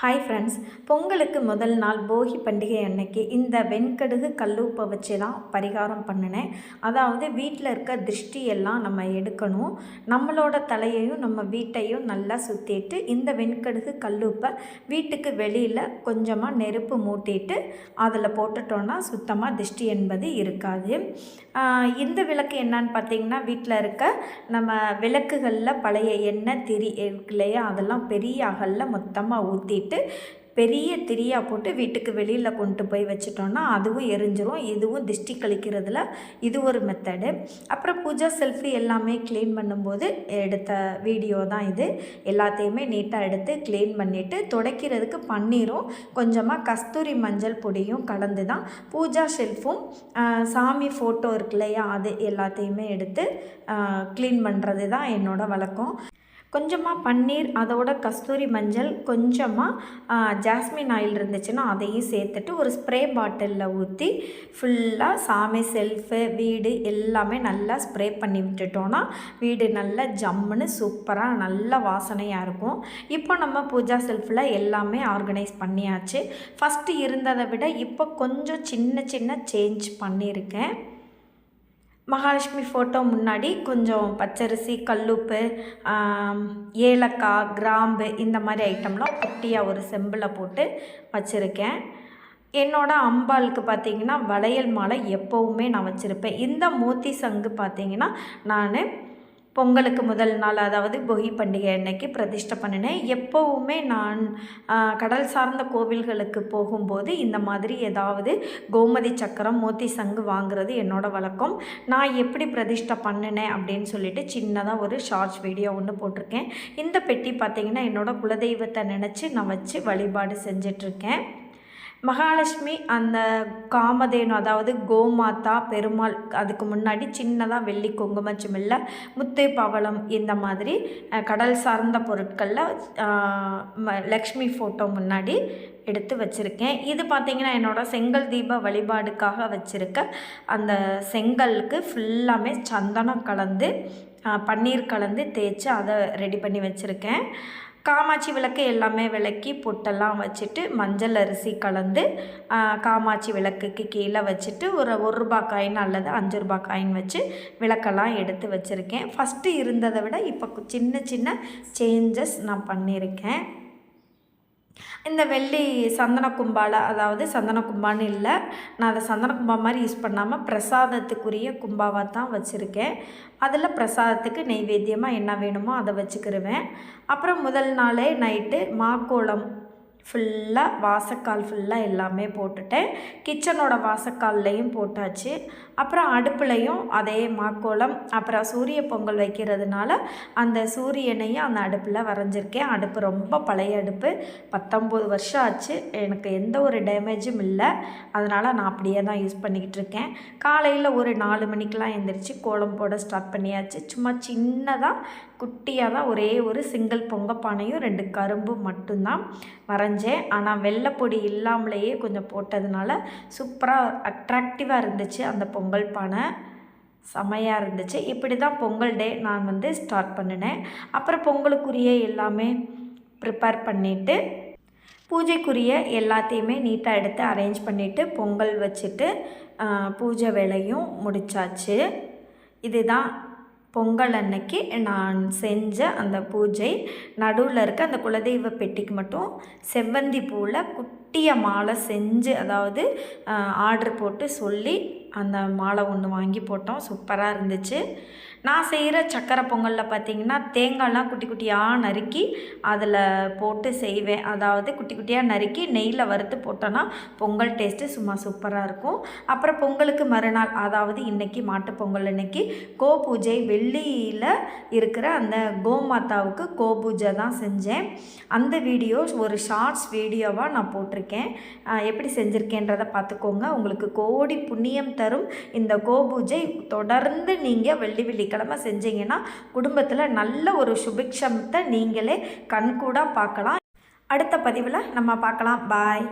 Hi friends பொங்கலுக்கு முதல் நாள் போகி பண்டிகை அன்னைக்கு இந்த வெண்கடுகு கல்லுப்பை வச்சு தான் பரிகாரம் பண்ணினேன். அதாவது வீட்டில் இருக்க திருஷ்டி எல்லாம் நம்ம எடுக்கணும். நம்மளோட தலையையும் நம்ம வீட்டையும் நல்லா சுற்றிட்டு இந்த வெண்கடுகு கல்லுப்பை வீட்டுக்கு வெளியில் கொஞ்சமாக நெருப்பு மூட்டிட்டு அதில் போட்டுட்டோன்னா சுத்தமாக திருஷ்டி என்பது இருக்காது. இந்த விளக்கு என்னன்னு பார்த்தீங்கன்னா வீட்டில் இருக்க நம்ம விளக்குகளில் பழைய எண்ணெய் திரி இருக்கு இல்லையா அதெல்லாம் பெரிய அகலில் மொத்தமாக ஊற்றிட்டு பெரிய திரியாக போட்டு வீட்டுக்கு வெளியில் கொண்டு போய் வச்சிட்டோன்னா அதுவும் எரிஞ்சிரும். இதுவும் திஷ்டி கழிக்கிறதுல இது ஒரு மெத்தடு அப்புறம் பூஜா செல்ஃபி எல்லாமே க்ளீன் பண்ணும்போது எடுத்த வீடியோ தான் இது. எல்லாத்தையுமே நீட்டாக எடுத்து க்ளீன் பண்ணிவிட்டு துடைக்கிறதுக்கு பன்னீரும். கொஞ்சமாக கஸ்தூரி மஞ்சள் பொடியும் கலந்து தான் பூஜா ஷெல்ஃபும் சாமி ஃபோட்டோ இருக்கு இல்லையா அது எல்லாத்தையுமே எடுத்து க்ளீன் பண்ணுறது தான் என்னோடய வழக்கம். கொஞ்சமாக பன்னீர் அதோட கஸ்தூரி மஞ்சள் கொஞ்சமாக ஜாஸ்மின் ஆயில் இருந்துச்சுன்னா அதையும் சேர்த்துட்டு ஒரு ஸ்ப்ரே பாட்டிலில் ஊற்றி ஃபுல்லாக சாமி செல்ஃபு வீடு எல்லாமே நல்லா ஸ்ப்ரே பண்ணி விட்டுட்டோன்னா வீடு நல்லா ஜம்முன்னு சூப்பராக நல்ல வாசனையாக இருக்கும். இப்போ நம்ம பூஜா செல்ஃபில் எல்லாமே ஆர்கனைஸ் பண்ணியாச்சு. ஃபஸ்ட்டு இருந்ததை விட இப்போ கொஞ்சம் சின்ன சின்ன சேஞ்ச் பண்ணியிருக்கேன். மகாலட்சுமி ஃபோட்டோ முன்னாடி கொஞ்சம் பச்சரிசி கல்லுப்பு ஏலக்காய் கிராம்பு இந்த மாதிரி ஐட்டம்லாம் குட்டியாக ஒரு செம்பில் போட்டு வச்சுருக்கேன். என்னோட அம்பாளுக்கு பார்த்தீங்கன்னா வளையல் மாலை எப்போவுமே நான் வச்சுருப்பேன். இந்த மோத்தி சங்கு பார்த்தீங்கன்னா நான் பொங்கலுக்கு முதல் நாள் அதாவது போகி பண்டிகை அன்னைக்கு பிரதிஷ்டை பண்ணினேன். எப்போவுமே நான் கடல் சார்ந்த கோவில்களுக்கு போகும்போது இந்த மாதிரி ஏதாவது கோமதி சக்கரம் மோத்தி சங்கு வாங்குறது என்னோடய வழக்கம். நான் எப்படி பிரதிஷ்டை பண்ணினேன் அப்படின்னு சொல்லிட்டு சின்னதாக ஒரு ஷார்ட்ஸ் வீடியோ ஒன்று போட்டிருக்கேன். இந்த பெட்டி பார்த்திங்கன்னா என்னோடய குலதெய்வத்தை நினச்சி நான் வச்சு வழிபாடு செஞ்சிட்ருக்கேன் மகாலட்சுமி அந்த காமதேனு அதாவது கோமாதா பெருமாள் அதுக்கு முன்னாடி சின்னதாக வெள்ளி குங்குமச்சிமில்ல முத்து பவளம் இந்த மாதிரி கடல் சார்ந்த பொருட்களில் ம- லக்ஷ்மி ஃபோட்டோ முன்னாடி எடுத்து வச்சுருக்கேன். இது பார்த்திங்கன்னா என்னோடய செங்கல் தீப வழிபாடுக்காக வச்சுருக்க அந்த செங்கலுக்கு ஃபுல்லாமே சந்தனம் கலந்து பன்னீர் கலந்து தேய்ச்சி அதை ரெடி பண்ணி வச்சுருக்கேன். காமாட்சி விளக்கு எல்லாமே விளக்கி பொட்டெல்லாம் வச்சுட்டு மஞ்சள் அரிசி கலந்து காமாட்சி விளக்குக்கு கீழே வச்சுட்டு ஒரு ஒரு ரூபா காயின் அல்லது அஞ்சு ரூபா காயின் வச்சு விளக்கெல்லாம் எடுத்து வச்சுருக்கேன். ஃபஸ்ட்டு இருந்ததை விட இப்போ சின்ன சின்ன சேஞ்சஸ் நான் பண்ணியிருக்கேன். இந்த வெள்ளி சந்தன கும்பால் அதாவது சந்தன கும்பான்னு இல்லை நான் அதை சந்தன கும்பா மாதிரி யூஸ் பண்ணாமல் பிரசாதத்துக்குரிய கும்பாவாக தான் வச்சுருக்கேன். அதில் பிரசாதத்துக்கு நெய்வேத்தியமாக என்ன வேணுமோ அதை வச்சுக்கிருவேன். அப்புறம் முதல் நாளே நைட்டு மாக்கோளம் ஃபுல்லாக வாசக்கால் ஃபுல்லாக எல்லாமே போட்டுட்டேன். கிச்சனோட வாசக்கால்லையும் போட்டாச்சு. அப்புறம் அடுப்புலையும் அதே மாக்கோளம் அப்புறம் சூரிய பொங்கல் வைக்கிறதுனால அந்த சூரியனையும் அந்த அடுப்பில் வரைஞ்சிருக்கேன். அடுப்பு ரொம்ப பழைய அடுப்பு. பத்தொம்போது வருஷம் ஆச்சு. எனக்கு எந்த ஒரு டேமேஜும் இல்லை. அதனால் நான் அப்படியே தான் யூஸ் பண்ணிக்கிட்டு இருக்கேன். காலையில் ஒரு நாலு மணிக்கெலாம் எழுந்திரிச்சு கோலம் போட ஸ்டார்ட் பண்ணியாச்சு. சும்மா சின்னதாக குட்டியாக தான் ஒரே ஒரு சிங்கிள் பொங்க பானையும் ரெண்டு கரும்பு மட்டும்தான் வரைஞ்சேன். ஆனால் வெள்ளைப்பொடி இல்லாமலேயே கொஞ்சம் போட்டதுனால சூப்பராக அட்ராக்டிவாக இருந்துச்சு அந்த பொங்கல் பானை செமையாக இருந்துச்சு. இப்படி தான் பொங்கல் டே நான் வந்து ஸ்டார்ட் பண்ணினேன். அப்புறம் பொங்கலுக்குரிய எல்லாமே ப்ரிப்பேர் பண்ணிவிட்டு பூஜைக்குரிய எல்லாத்தையுமே நீட்டாக எடுத்து அரேஞ்ச் பண்ணிவிட்டு பொங்கல் வச்சுட்டு பூஜை வேலையும் முடிச்சாச்சு. இதுதான் பொங்கல் அன்னைக்கு நான் செஞ்ச அந்த பூஜை நடுவில் இருக்க அந்த குலதெய்வ பெட்டிக்கு மட்டும் செவ்வந்தி பூவில் குட்டிய மாலை செஞ்சு அதாவது ஆர்டர் போட்டு சொல்லி அந்த மாலை ஒன்று வாங்கி போட்டோம். சூப்பராக இருந்துச்சு. நான் செய்கிற சக்கரை பொங்கலில் பார்த்தீங்கன்னா தேங்காய்லாம் குட்டி குட்டியாக நறுக்கி அதில் போட்டு செய்வேன். அதாவது குட்டி குட்டியாக நறுக்கி நெய்யில் வறுத்து போட்டோன்னா பொங்கல் டேஸ்ட்டு சும்மா சூப்பராக இருக்கும். அப்புறம் பொங்கலுக்கு மறுநாள் அதாவது இன்றைக்கி மாட்டு பொங்கல் அன்னைக்கு கோ பூஜை வெள்ளியில் இருக்கிற அந்த கோமாதாவுக்கு கோ பூஜை தான் செஞ்சேன். அந்த வீடியோஸ் ஒரு ஷார்ட்ஸ் வீடியோவாக நான் போட்டிருக்கேன். எப்படி செஞ்சுருக்கேன்றதை பார்த்துக்கோங்க. உங்களுக்கு கோடி புண்ணியம் தரும். இந்த கோ பூஜை தொடர்ந்து நீங்கள் வெள்ளி வெள்ளிக்கிழமை செஞ்சீங்கன்னா குடும்பத்தில் நல்ல ஒரு சுபிக்ஷத்தை நீங்களே கண்கூடாக பார்க்கலாம். அடுத்த பதிவில் நம்ம பார்க்கலாம். பாய்.